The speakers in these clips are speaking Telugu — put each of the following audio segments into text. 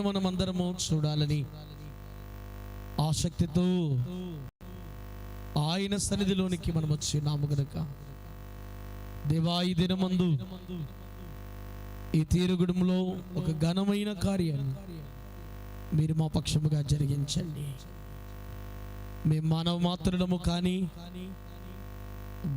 మనం అందరము చూడాలని ఆసక్తితో ఆయన సన్నిధిలోనికి మనం వచ్చినాము గనక గనుక. దేవా ఈ దినమందు ఈ తీరుగుడుములో ఒక ఘనమైన కార్యాన్ని మీరు మా పక్షముగా జరిగించండి. మేము మానవ మాత్రులము కానీ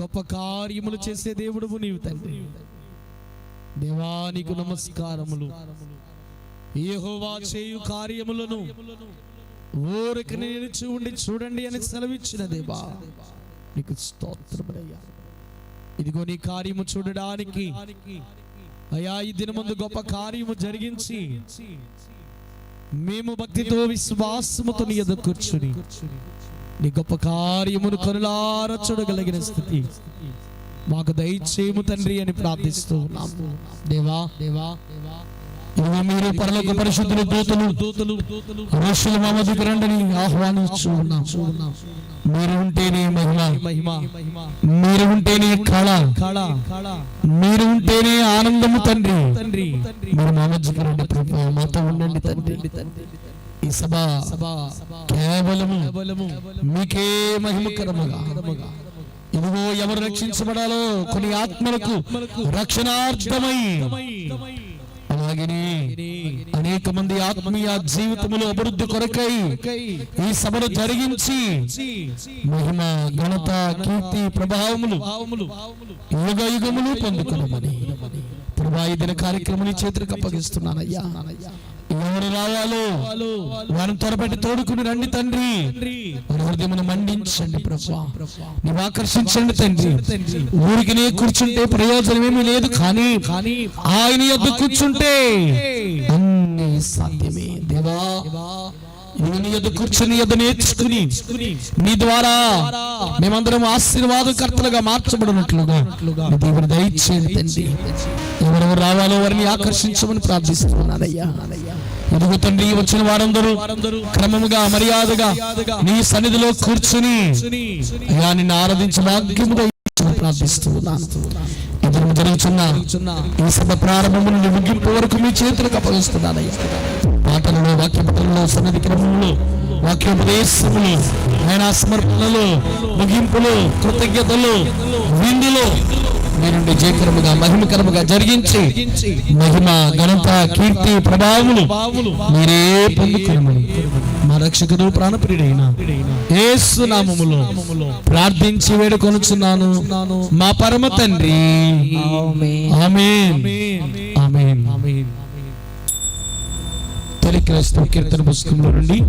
గొప్ప కార్యములు చేసే దేవుడు నీవు తండ్రి. దేవానికి నమస్కారములు. యహోవా చేయు కార్యములను ఊరికి నిలిచి ఉండి చూడండి అని సెలవిచ్చిన దేవా. నీకు స్తోత్రములయ్యా. ఇదిగో నీ కార్యము చూడడానికి అయా ఈ దిన ముందు గొప్ప కార్యము జరిగించి మేము భక్తితో విశ్వాసముతో నీ ఎదురు కూర్చుని నీ గొప్ప కార్యమును కనులార చూడగలిగిన స్థితి మాకు దయచేయము తండ్రి అని ప్రార్థిస్తూ ఉన్నాము. దేవా దేవా దేవా. మీరు పరలోక పరిశుద్ధులు దూతలు దూతలు ఋషులు మా మధ్యకు రండని ఆహ్వానించు ఉన్నాం. మీరు ఉంటేనే మహిమ మీరు ఉంటేనే కళ మీరు ఉంటేనే ఆనందము తండ్రి. తండ్రి మీరు మా మధ్యకు రండి ప్రభు మాతో ఉండండి తండ్రి. ఈ సభ కేవలము మీకే మహిమకరముగా. ఇదిగో ఎవరు రక్షించబడాలో కొన్ని ఆత్మలకు రక్షణార్థమై అలాగనే అనేక మంది ఆత్మీయ జీవితములు అభివృద్ధి కొరకై ఈ సభను జరిగించి మహిమ ఘనత కీర్తి ప్రభావములు యుగ యుగములు పొందుకునమని. ప్రభా ఈ దిన కార్యక్రమం చేతులకు అప్పగిస్తున్నానయ్యా. ఎవరు రావాలో? వారిని త్వరపెట్టి తోడుకుని రండి తండ్రి. హృదయమును మండించండి ప్రభా. నీవు ఆకర్షించండి తండ్రి. ఊరికి నీ కూర్చుంటే ప్రయోజనం ఏమీ లేదు కానీ కానీ ఆయన యొద్ద కూర్చుంటే అన్ని సాధ్యమే. దేవా నీ కూర్చుని యొద్ద నేర్చుకుని నీ ద్వారా మేమందరం ఆశీర్వాదకర్తలుగా మార్చబడినట్లుగా నీ దేవుని దయచేయండి తండ్రి. ఎవరెవరు రావాలో వారిని ఆకర్షించమని ప్రార్థిస్తున్నానయ్యా. ఎదుగు తండ్రి వచ్చిన వారందరూ క్రమముగా మర్యాదగా నీ సన్నిధిలో కూర్చుని అయ్యా నిన్ను ఆరాధించే భాగ్యము దయచేయమని ప్రార్థిస్తున్నాను ఎదురు జరుగుతున్న ఈ సభ ప్రారంభము నుండి ముగింపు వరకు మీ చేతులకు సన్నిధి క్రమంలో వాక్యోపదేశములు ఆయన సమర్పణలు ముగింపులు కృతజ్ఞతలు విందులు మీరుండి జయకరముగా మహిమకరముగా జరిగించి మహిమ ఘనత కీర్తి ప్రభావములు మీరే పొందుకురమని మా రక్షకుడు ప్రాణప్రియుడైన యేసు నామములో ప్రార్థించి వేడుకొనుచున్నాను. మా పరమ తండ్రి. ఆమేన్. ఆమేన్. తొలి క్రైస్తవ కీర్తన పుస్తకంలో నుండి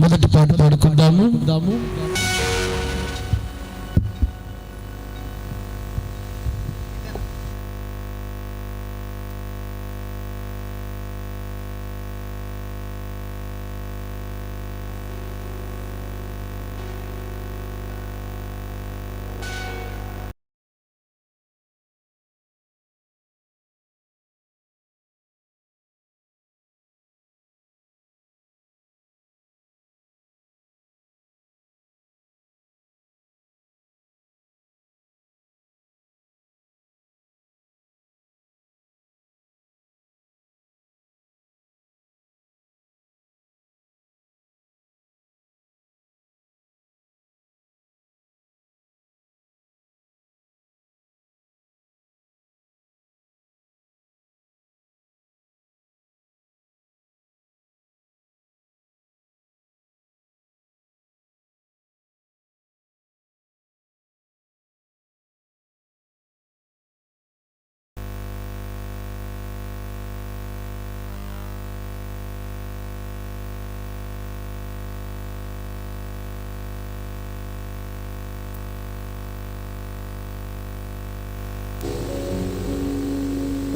మొదటి పాట పాడుకుందాము.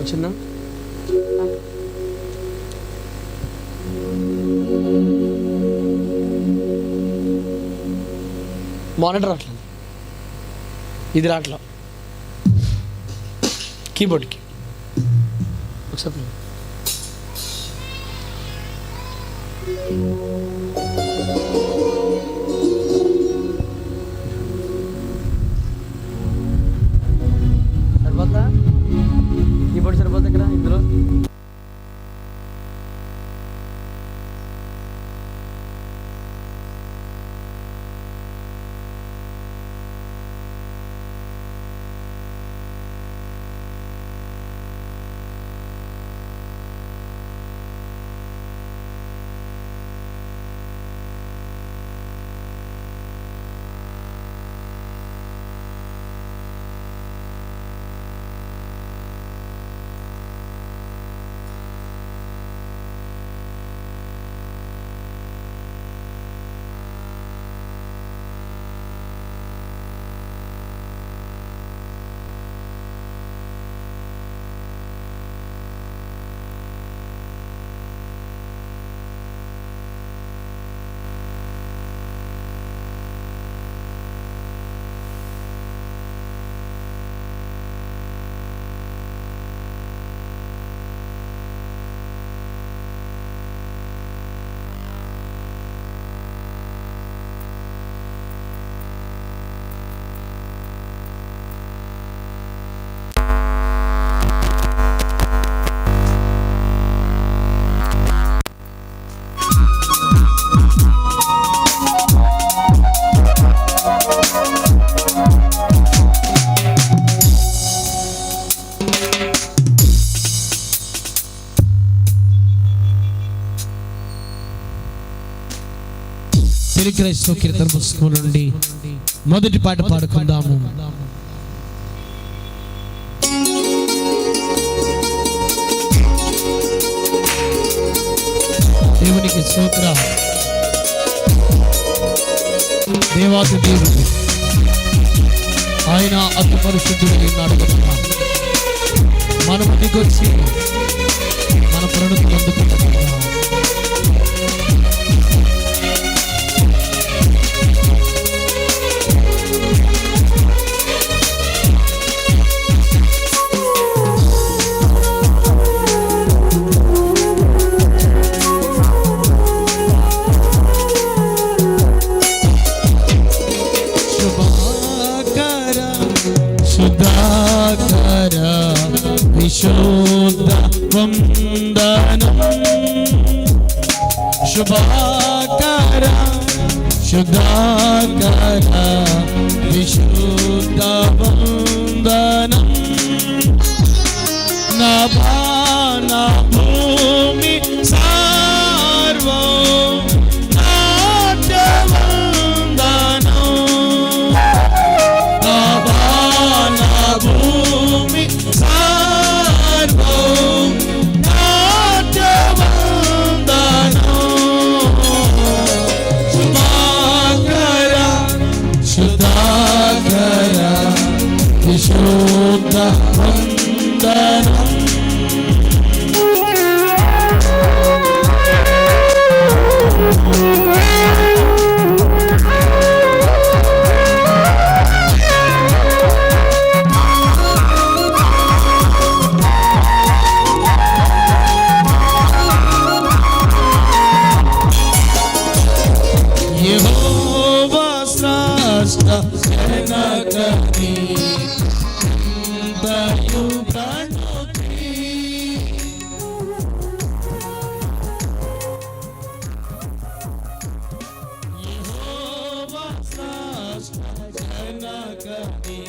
వచ్చిందా? మానిటర్ రావట్లేదు. ఇది రావట్లా? కీబోర్డ్కి ఒకసారి యేసుక్రీస్తు కీర్తన పుస్తకం నుండి మొదటి పాట పాడుకుందాము. దేవునికి సూత్ర దేవాది దేవుడు. ఆయన అతి పరిశుద్ధుడు ఉన్నాడు కనుక మనము దిగొచ్చి పరిశుద్ధ వందనం. నా భా Jonah. love me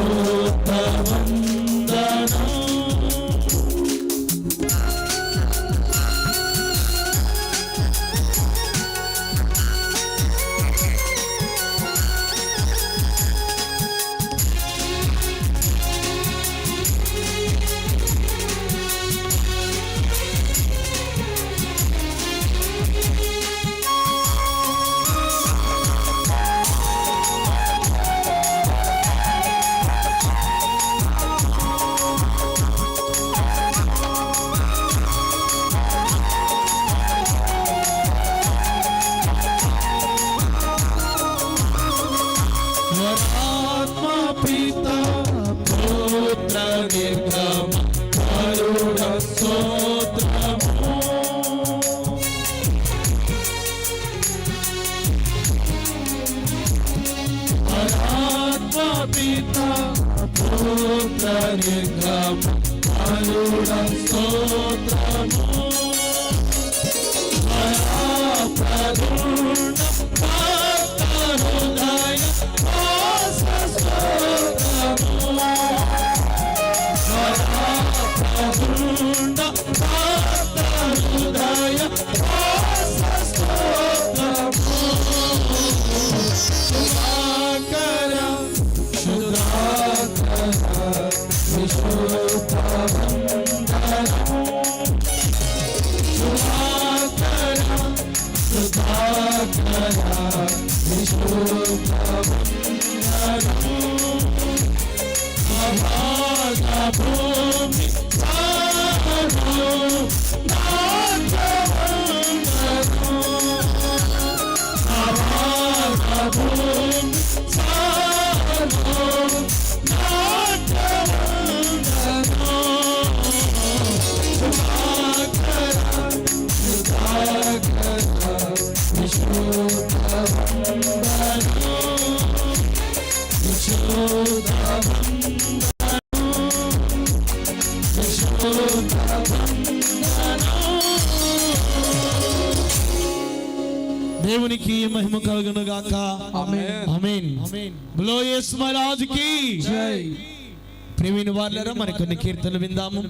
వందనం. అభాగ భూమి దేవునికి మహిమ కలుగును గాక ఆమేన్. బలో యేసు మహారాజుకి జై. ప్రేమిని వాళ్ళరా మరికొన్ని కీర్తనలు విందాము.